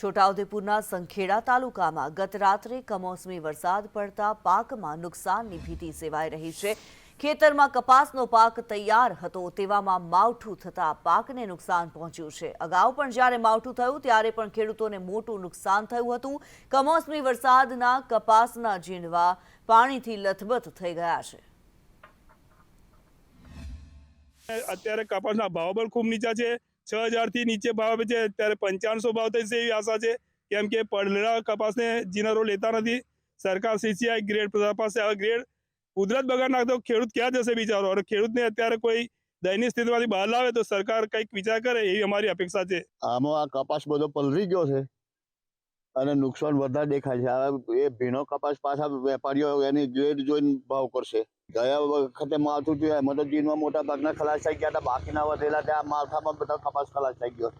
છોટાઉદેપુરના સંખેડા તાલુકામાં ગત રાત્રે કમોસમી વરસાદ પડતા પાકમાં નુકસાનની ભીતિ સેવાઈ રહી છે. ખેતરમાં કપાસનો પાક તૈયાર હતો તેવામાં માવઠું થતા પાકને નુકસાન પહોંચ્યું છે. અગાઉ પણ જ્યારે માવઠું થયું, ત્યારે પણ ખેડૂતોને મોટું નુકસાન થયું હતું. કમોસમી વરસાદના કપાસના ઝીંડવા પાણીથી લથબથ થઈ ગયા છે. અત્યારે કપાસના ભાવ પણ ખૂબ નીચા છે. છ હજારથી નીચે ભાવ છે. ત્યારે પંચાણસો ભાવ થશે એવી આશા છે. કેમ કે પડેલા કપાસને જીનરો લેતા નથી. સરકાર સીસીઆઈ ગ્રેડ પાસે હવે ગ્રેડ કુદરત બગાડ નાખતો ખેડૂત ક્યાં જશે બિચારો? અને ખેડૂતને અત્યારે કોઈ દયનીય સ્થિતિમાંથી બહાર લાવે તો સરકાર કંઈક વિચાર કરે એવી અમારી અપેક્ષા છે. આમાં આ કપાસ બધો પલરી ગયો છે. અને નુકસાન વધારે દેખાય છે. એ ભીનો કપાસ પાછા વેપારીઓ એની ગ્રેડ જોઈને ભાવ કરશે. ગયા વખતે માવઠું થયું એમાં તો જીનમાં મોટા ભાગના ખલાસ થઈ ગયા હતા, બાકીના વધેલા ત્યાં માવઠામાં બધા કપાસ ખલાસ થઈ ગયો.